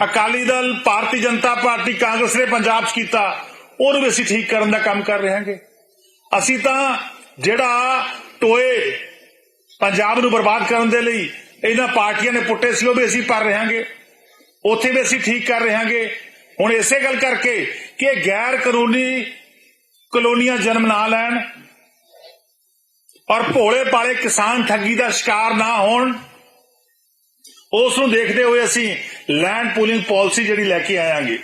Akali Dal, Bharatiya Janata party, Congress ਨੇ ਪੰਜਾਬ 'ਚ ਕੀਤਾ, ਉਹਨੂੰ ਵੀ ਅਸੀਂ ਠੀਕ ਕਰਨ ਦਾ ਕੰਮ ਕਰ ਰਹੇ ਹਾਂਗੇ। ਅਸੀਂ ਤਾਂ ਜਿਹੜਾ ਟੋਏ ਪੰਜਾਬ ਨੂੰ ਬਰਬਾਦ ਕਰਨ ਦੇ ਲਈ ਇਹਨਾਂ ਪਾਰਟੀਆਂ ਨੇ ਪੁੱਟੇ ਸੀ, ਉਹ ਵੀ ਅਸੀਂ ਭਰ ਰਹੇ ਹਾਂਗੇ। ਉੱਥੇ ਵੀ ਅਸੀਂ ਠੀਕ ਕਰ ਰਹੇ ਹਾਂਗੇ। ਹੁਣ ਇਸੇ ਗੱਲ ਕਰਕੇ ਕਿ ਗੈਰ ਕਾਨੂੰਨੀ ਕਲੋਨੀਆਂ ਜਨਮ ਨਾ ਲੈਣ ਔਰ ਭੋਲੇ ਪਾਲੇ ਕਿਸਾਨ ਠੱਗੀ ਦਾ ਸ਼ਿਕਾਰ ਨਾ ਹੋਣ, ਉਸ ਨੂੰ ਦੇਖਦੇ ਹੋਏ ਅਸੀਂ ਲੈਂਡ ਪੂਲਿੰਗ ਪਾਲਿਸੀ ਜਿਹੜੀ ਲੈ ਕੇ ਆਵਾਂਗੇ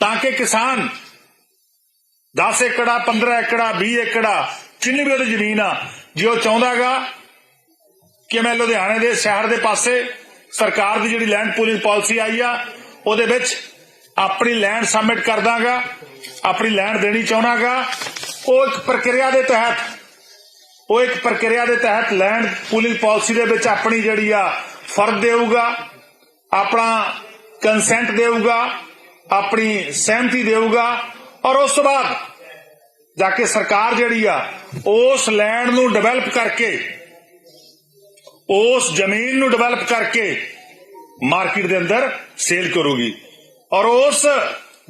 ਤਾਂ ਕਿ ਕਿਸਾਨ 10 ਏਕੜਾ 15 ਏਕੜਾ 20 ਏਕੜਾ, ਜਿੰਨੀ ਵੀ ਉਹਦੀ ਜ਼ਮੀਨ ਆ, ਜੇ ਉਹ ਚਾਹੁੰਦਾਗਾ ਕਿ ਮੈਂ ਲੁਧਿਆਣੇ ਦੇ ਸ਼ਹਿਰ ਦੇ ਪਾਸੇ ਸਰਕਾਰ ਦੀ ਜਿਹੜੀ ਲੈਂਡ ਪੂਲਿੰਗ ਪਾਲਿਸੀ ਆਈ ਆ, ਉਹਦੇ ਵਿੱਚ ਆਪਣੀ ਲੈਂਡ ਸਬਮਿਟ ਕਰ ਦਾਂਗਾ ਆਪਣੀ ਲੈਂਡ ਦੇਣੀ ਚਾਹਣਾਗਾ ਉਹ ਇੱਕ ਪ੍ਰਕਿਰਿਆ ਦੇ ਤਹਿਤ, ਉਹ ਇੱਕ ਪ੍ਰਕਿਰਿਆ ਦੇ ਤਹਿਤ ਲੈਂਡ ਪੂਲਿੰਗ ਪਾਲਿਸੀ ਦੇ ਵਿੱਚ ਆਪਣੀ ਜਿਹੜੀ ਆ ਫਰਦ ਦੇਊਗਾ। ਆਪਣਾ ਕੰਸੈਂਟ ਦੇਊਗਾ, ਆਪਣੀ ਸਹਿਮਤੀ ਦੇਊਗਾ ਔਰ ਉਸ ਤੋਂ ਬਾਅਦ ਜਾ ਕੇ ਸਰਕਾਰ ਜਿਹੜੀ ਆ, ਉਸ ਲੈਂਡ ਨੂੰ ਡਿਵੈਲਪ ਕਰਕੇ, ਉਸ ਜ਼ਮੀਨ ਨੂੰ ਡਿਵੈਲਪ ਕਰਕੇ ਮਾਰਕੀਟ ਦੇ ਅੰਦਰ ਸੇਲ ਕਰੂਗੀ। ਔਰ ਉਸ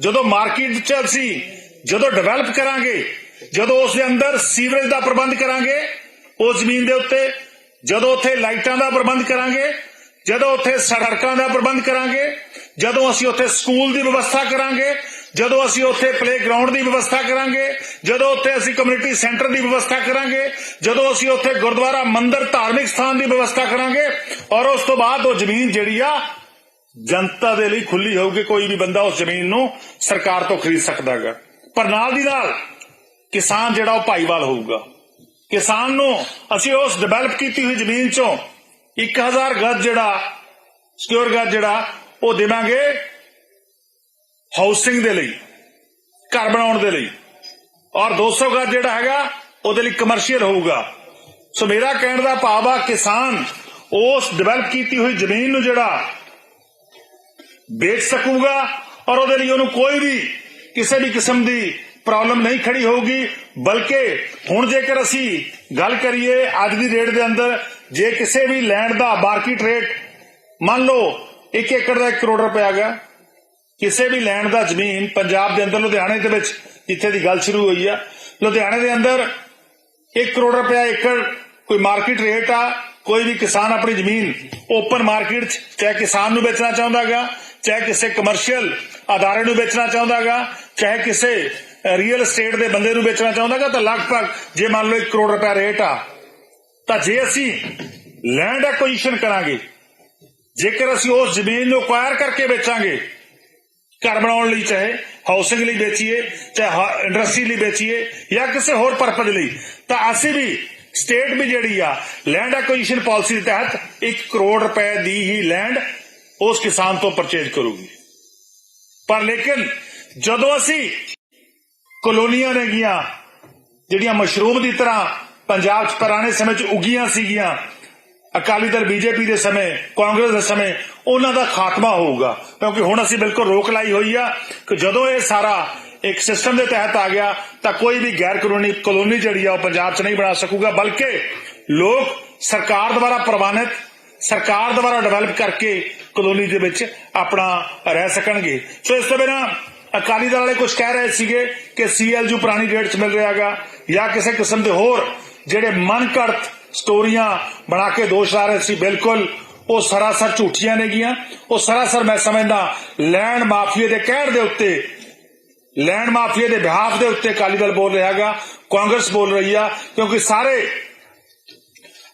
ਜਦੋਂ ਮਾਰਕੀਟ 'ਚ ਅਸੀਂ ਜਦੋਂ ਡਿਵੈਲਪ ਕਰਾਂਗੇ, ਜਦੋਂ ਉਸ ਦੇ ਅੰਦਰ ਸੀਵਰੇਜ ਦਾ ਪ੍ਰਬੰਧ ਕਰਾਂਗੇ, ਉਸ ਜ਼ਮੀਨ ਦੇ ਉੱਤੇ ਜਦੋਂ ਉੱਥੇ ਲਾਈਟਾਂ ਦਾ ਪ੍ਰਬੰਧ ਕਰਾਂਗੇ ਜਦੋਂ ਉੱਥੇ ਸੜਕਾਂ ਦਾ ਪ੍ਰਬੰਧ ਕਰਾਂਗੇ, ਜਦੋਂ ਅਸੀਂ ਉੱਥੇ ਸਕੂਲ ਦੀ ਵਿਵਸਥਾ ਕਰਾਂਗੇ, ਜਦੋਂ ਅਸੀਂ ਉੱਥੇ ਪਲੇਗਰਾਉਂਡ ਦੀ ਵਿਵਸਥਾ ਕਰਾਂਗੇ, ਜਦੋਂ ਉੱਥੇ ਅਸੀਂ ਕਮਿਊਨਿਟੀ ਸੈਂਟਰ ਦੀ ਵਿਵਸਥਾ ਕਰਾਂਗੇ, ਜਦੋਂ ਅਸੀਂ ਉੱਥੇ ਗੁਰਦੁਆਰਾ ਮੰਦਿਰ ਧਾਰਮਿਕ ਸਥਾਨ ਦੀ ਵਿਵਸਥਾ ਕਰਾਂਗੇ, ਔਰ ਉਸ ਤੋਂ ਬਾਅਦ ਉਹ ਜ਼ਮੀਨ ਜਿਹੜੀ ਆ, ਜਨਤਾ ਦੇ ਲਈ ਖੁੱਲੀ ਹੋਊਗੀ, ਕੋਈ ਵੀ ਬੰਦਾ ਉਸ ਜ਼ਮੀਨ ਨੂੰ ਸਰਕਾਰ ਤੋਂ ਖਰੀਦ ਸਕਦਾਗਾ। ਪਰ ਨਾਲ ਦੀ ਨਾਲ ਕਿਸਾਨ ਜਿਹੜਾ ਉਹ ਭਾਈਵਾਲ ਹੋਊਗਾ। ਕਿਸਾਨ ਨੂੰ ਅਸੀਂ ਉਸ ਡਿਵੈਲਪ ਕੀਤੀ ਹੋਈ ਜ਼ਮੀਨ ਚੋਂ 1000 ਗੱਜ ਜਿਹੜਾ ਸਿਕਿਉਰ ਗੱਜ ਜਿਹੜਾ, ਉਹ ਦੇਵਾਂਗੇ ਹਾਊਸਿੰਗ ਦੇ ਲਈ, ਘਰ ਬਣਾਉਣ ਦੇ ਲਈ। ਔਰ 200 ਗੱਜ ਜਿਹੜਾ ਹੈਗਾ, ਉਹਦੇ ਲਈ ਕਮਰਸ਼ੀਅਲ ਹੋਊਗਾ। ਸੋ ਮੇਰਾ ਕਹਿਣ ਦਾ ਭਾਵ ਆ, ਕਿਸਾਨ ਉਸ ਡਿਵੈਲਪ ਕੀਤੀ ਹੋਈ ਜ਼ਮੀਨ ਨੂੰ ਜਿਹੜਾ ਵੇਚ ਸਕੂਗਾ, ਔਰ ਉਹਦੇ ਲਈ ਉਹਨੂੰ ਕੋਈ ਵੀ ਕਿਸੇ ਵੀ ਕਿਸਮ ਦੀ ਪ੍ਰੋਬਲਮ ਨਹੀਂ ਖੜੀ ਹੋਊਗੀ। ਬਲਕਿ ਹੁਣ ਜੇਕਰ ਅਸੀਂ ਗੱਲ ਕਰੀਏ ਅੱਜ ਦੀ ਡੇਟ ਦੇ ਅੰਦਰ ਜੇ ਕਿਸੇ ਵੀ ਲੈਂਡ ਦਾ ਮਾਰਕੀਟ ਰੇਟ ਮੰਨ ਲਓ 1 ਏਕੜ ਦਾ 1 ਕਰੋੜ ਰੁਪਇਆ ਗਿਆ, ਕਿਸੇ ਵੀ ਲੈਂਡ ਦਾ ਜ਼ਮੀਨ ਪੰਜਾਬ ਦੇ ਅੰਦਰ, ਲੁਧਿਆਣੇ ਦੇ ਵਿੱਚ ਜਿੱਥੇ ਦੀ ਗੱਲ ਸ਼ੁਰੂ ਹੋਈ ਆ। ਲੁਧਿਆਣੇ ਦੇ ਅੰਦਰ 1 ਕਰੋੜ ਰੁਪਏ ਏਕੜ ਕੋਈ ਮਾਰਕੀਟ ਰੇਟ ਆ, ਕੋਈ ਵੀ ਕਿਸਾਨ ਆਪਣੀ ਜ਼ਮੀਨ ਓਪਨ ਮਾਰਕੀਟ 'ਚ, ਚਾਹੇ ਕਿਸਾਨ ਨੂੰ ਵੇਚਣਾ ਚਾਹੁੰਦਾਗਾ ਚਾਹੇ ਕਿਸੇ ਕਮਰਸ਼ੀਅਲ ਅਦਾਰੇ ਨੂੰ ਵੇਚਣਾ ਚਾਹੁੰਦਾਗਾ ਚਾਹੇ ਕਿਸੇ ਰੀਅਲ ਏਸਟੇਟ ਦੇ ਬੰਦੇ ਨੂੰ ਵੇਚਣਾ ਚਾਹੁੰਦਾਗਾ ਤਾਂ ਲਗਭਗ ਜੇ ਮੰਨ ਲਓ 1 ਕਰੋੜ ਰੁਪਏ ਰੇਟ ਆ ਤਾਂ ਜੇ ਅਸੀਂ ਲੈਂਡ ਐਕੁਜੀਸ਼ਨ ਕਰਾਂਗੇ, ਜੇਕਰ ਅਸੀਂ ਉਸ ਜ਼ਮੀਨ ਨੂੰ ਅਕਵਾਇਰ ਕਰਕੇ ਵੇਚਾਂਗੇ, ਘਰ ਬਣਾਉਣ ਲਈ ਚਾਹੇ ਹਾਊਸਿੰਗ ਲਈ ਵੇਚੀਏ, ਚਾਹੇ ਇੰਡਸਟਰੀ ਲਈ ਵੇਚੀਏ, ਜਾਂ ਕਿਸੇ ਹੋਰ ਪਰਪਸ ਲਈ, ਤਾਂ ਅਸੀਂ ਵੀ ਸਟੇਟ ਵੀ ਜਿਹੜੀ ਆ ਲੈਂਡ ਐਕੁਜੀਸ਼ਨ ਪਾਲਿਸੀ ਦੇ ਤਹਿਤ 1 ਕਰੋੜ ਰੁਪਏ ਦੀ ਹੀ ਲੈਂਡ ਉਸ ਕਿਸਾਨ ਤੋਂ ਪਰਚੇਜ ਕਰੂਗੀ। ਪਰ ਲੇਕਿਨ ਜਦੋਂ ਅਸੀਂ ਕਲੋਨੀਆਂ ਨੇਗੀਆਂ ਜਿਹੜੀਆਂ ਮਸ਼ਰੂਮ ਦੀ ਤਰ੍ਹਾਂ ਪੰਜਾਬ 'ਚ ਪੁਰਾਣੇ ਸਮੇਂ 'ਚ ਉਗੀਆਂ ਸੀਗੀਆਂ। ਅਕਾਲੀ ਦਲ ਬੀਜੇਪੀ ਦੇ ਸਮੇਂ, ਕਾਂਗਰਸ ਦੇ ਸਮੇਂ, ਉਹਨਾਂ ਦਾ ਖਾਤਮਾ ਹੋਊਗਾ। ਕਿਉਂਕਿ ਹੁਣ ਅਸੀਂ ਬਿਲਕੁਲ ਰੋਕ ਲਾਈ ਹੋਈ ਆ ਕਿ ਜਦੋਂ ਇਹ ਸਾਰਾ ਇੱਕ ਸਿਸਟਮ ਦੇ ਤਹਿਤ ਆ ਗਿਆ, ਤਾਂ ਕੋਈ ਵੀ ਗੈਰ ਕਾਨੂੰਨੀ ਕਲੋਨੀ ਜਿਹੜੀ ਆ ਉਹ ਪੰਜਾਬ 'ਚ ਨਹੀਂ ਬਣਾ ਸਕੂਗਾ, ਬਲਕਿ ਲੋਕ ਸਰਕਾਰ ਦੁਆਰਾ ਪ੍ਰਵਾਨਿਤ, ਸਰਕਾਰ ਦੁਆਰਾ ਡਿਵੈਲਪ ਕਰਕੇ ਕਲੋਨੀ ਦੇ ਵਿੱਚ ਆਪਣਾ ਰਹਿ ਸਕਣਗੇ। ਸੋ ਇਸ ਤੋਂ ਬਿਨਾਂ ਅਕਾਲੀ ਦਲ ਵਾਲੇ ਕੁਝ ਕਹਿ ਰਹੇ ਸੀਗੇ ਕਿ ਸੀਐਲਯੂ ਪੁਰਾਣੀ ਡੇਟ 'ਚ ਮਿਲ ਰਿਹਾਗਾ ਜਾਂ ਕਿਸੇ ਕਿਸਮ ਦੇ ਹੋਰ ਜਿਹੜੇ ਮਨ ਘੜਤ ਸਟੋਰੀਆਂ ਬਣਾ ਕੇ ਦੋਸ਼ ਲਾ ਰਹੇ ਸੀ, ਬਿਲਕੁਲ, ਉਹ ਸਰਾਸਰ ਝੂਠੀਆਂ ਨੇਗੀਆਂ ਉਹ ਸਰਾਸਰ ਮੈਂ ਸਮਝਦਾ, ਲੈਂਡ ਮਾਫੀਆ ਦੇ ਕਹਿਣ ਦੇ ਉੱਤੇ, ਲੈਂਡ ਮਾਫੀਆ ਦੇ ਬਿਹਾਫ ਦੇ ਉੱਤੇ ਅਕਾਲੀ ਦਲ ਬੋਲ ਰਿਹਾਗਾ ਕਾਂਗਰਸ ਬੋਲ ਰਹੀ ਆ, ਕਿਉਂਕਿ ਸਾਰੇ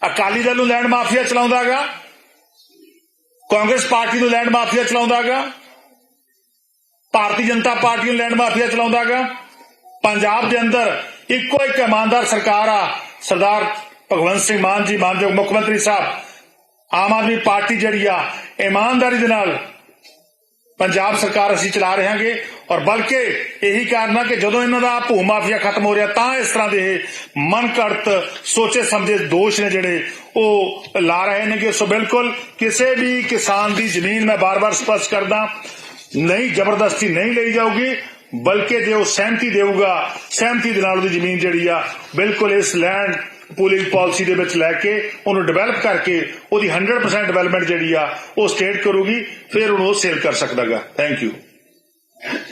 ਅਕਾਲੀ ਦਲ ਨੂੰ ਲੈਂਡ ਮਾਫੀਆ ਚਲਾਉਂਦਾਗਾ ਕਾਂਗਰਸ ਪਾਰਟੀ ਨੂੰ ਲੈਂਡ ਮਾਫੀਆ ਚਲਾਉਂਦਾਗਾ ਭਾਰਤੀ ਜਨਤਾ ਪਾਰਟੀ ਨੂੰ ਲੈਂਡ ਮਾਫੀਆ ਚਲਾਉਂਦਾਗਾ ਪੰਜਾਬ ਦੇ ਅੰਦਰ ਇੱਕੋ ਇੱਕ ਇਮਾਨਦਾਰ ਸਰਕਾਰ ਆ ਸਰਦਾਰ ਭਗਵੰਤ ਸਿੰਘ ਮਾਨ ਜੀ, ਮਾਨਯੋਗ ਮੁੱਖ ਮੰਤਰੀ ਸਾਹਿਬ, ਆਮ ਆਦਮੀ ਪਾਰਟੀ ਜਿਹੜੀ ਆ, ਇਮਾਨਦਾਰੀ ਦੇ ਨਾਲ ਪੰਜਾਬ ਸਰਕਾਰ ਅਸੀਂ ਚਲਾ ਰਹੇ ਹਾਂਗੇ ਔਰ ਬਲਕਿ ਇਹੀ ਕਾਰਨ ਆ ਕਿ ਜਦੋਂ ਇਹਨਾਂ ਦਾ ਭੂ ਮਾਫੀਆ ਖਤਮ ਹੋ ਰਿਹਾ, ਤਾਂ ਇਸ ਤਰ੍ਹਾਂ ਦੇ ਮਨ ਘੜਤ ਸੋਚੇ ਸਮਝੇ ਦੋਸ਼ ਨੇ ਜਿਹੜੇ ਉਹ ਲਾ ਰਹੇ ਨੇ ਕਿ ਸੋ ਬਿਲਕੁਲ ਕਿਸੇ ਵੀ ਕਿਸਾਨ ਦੀ ਜ਼ਮੀਨ ਮੈਂ ਬਾਰ-ਬਾਰ ਸਪਸ਼ਟ ਕਰਦਾ, ਨਹੀਂ ਜ਼ਬਰਦਸਤੀ ਨਹੀਂ ਲਈ ਜਾਊਗੀ। ਬਲਕਿ ਜੇ ਉਹ ਸਹਿਮਤੀ ਦੇਊਗਾ, ਸਹਿਮਤੀ ਦੇ ਨਾਲ ਉਹਦੀ ਜ਼ਮੀਨ ਜਿਹੜੀ ਆ, ਬਿਲਕੁਲ ਇਸ ਲੈਂਡ ਪੂਲਿੰਗ ਪਾਲਿਸੀ ਦੇ ਵਿੱਚ ਲੈ ਕੇ ਉਹਨੂੰ ਡਿਵੈਲਪ ਕਰਕੇ ਉਹਦੀ 100% ਡਿਵੈਲਪਮੈਂਟ ਜਿਹੜੀ ਆ, ਉਹ ਸਟੇਟ ਕਰੂਗੀ, ਫਿਰ ਉਹਨੂੰ ਉਹ ਸੇਲ ਕਰ ਸਕਦਾਗਾ। Thank you